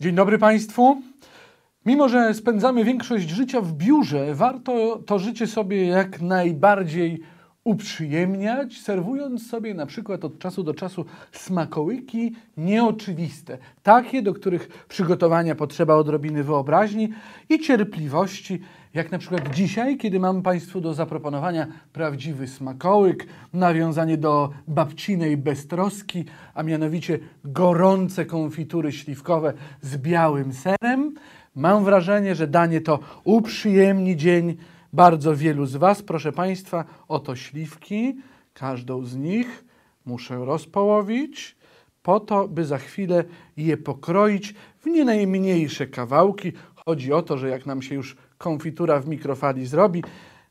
Dzień dobry Państwu. Mimo, że spędzamy większość życia w biurze, warto to życie sobie jak najbardziej uprzyjemniać, serwując sobie na przykład od czasu do czasu smakołyki nieoczywiste, takie, do których przygotowania potrzeba odrobiny wyobraźni i cierpliwości, jak na przykład dzisiaj, kiedy mam Państwu do zaproponowania prawdziwy smakołyk, nawiązanie do babcinej beztroski, a mianowicie gorące konfitury śliwkowe z białym serem. Mam wrażenie, że danie to uprzyjemni dzień bardzo wielu z Was. Proszę Państwa, oto śliwki. Każdą z nich muszę rozpołowić, po to, by za chwilę je pokroić w nie najmniejsze kawałki. Chodzi o to, że jak nam się już konfitura w mikrofali zrobi,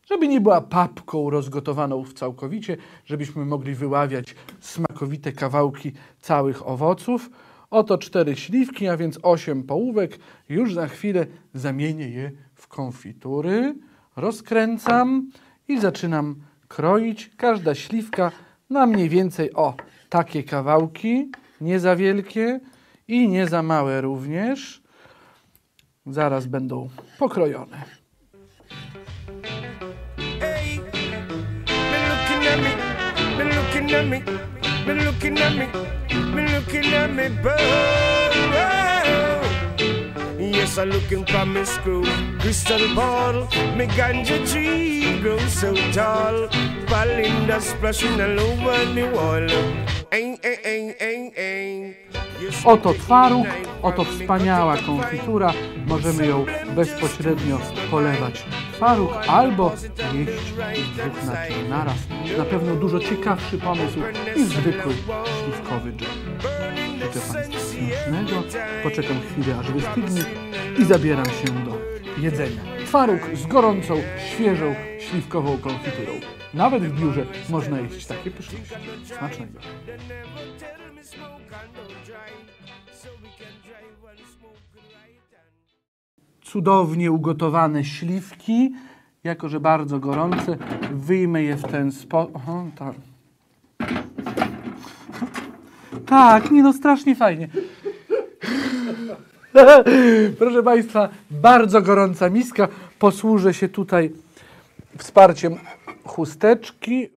żeby nie była papką rozgotowaną w całkowicie, żebyśmy mogli wyławiać smakowite kawałki całych owoców. Oto cztery śliwki, a więc osiem połówek. Już za chwilę zamienię je w konfitury. Rozkręcam i zaczynam kroić. Każda śliwka na mniej więcej o takie kawałki, nie za wielkie i nie za małe również. Zaraz będą pokrojone. Hey, I crystal ball, me ganja tree grows so tall, splashing all over the wall. Oto twaróg, oto wspaniała konfitura. Możemy ją bezpośrednio polewać twaróg albo jeść ich dwóch naczyń naraz. Na pewno dużo ciekawszy pomysł niż zwykły śliwkowy dżem. Życzę Państwu smacznego, poczekam chwilę aż wystygnie i zabieram się do jedzenia. Twaróg z gorącą, świeżą, śliwkową konfiturą. Nawet w biurze można jeść takie pyszności. Smacznego. cudownie ugotowane śliwki, jako że bardzo gorące, wyjmę je w ten sposób. Tak. nie no, strasznie fajnie. Proszę Państwa, bardzo gorąca miska. Posłużę się tutaj wsparciem chusteczki.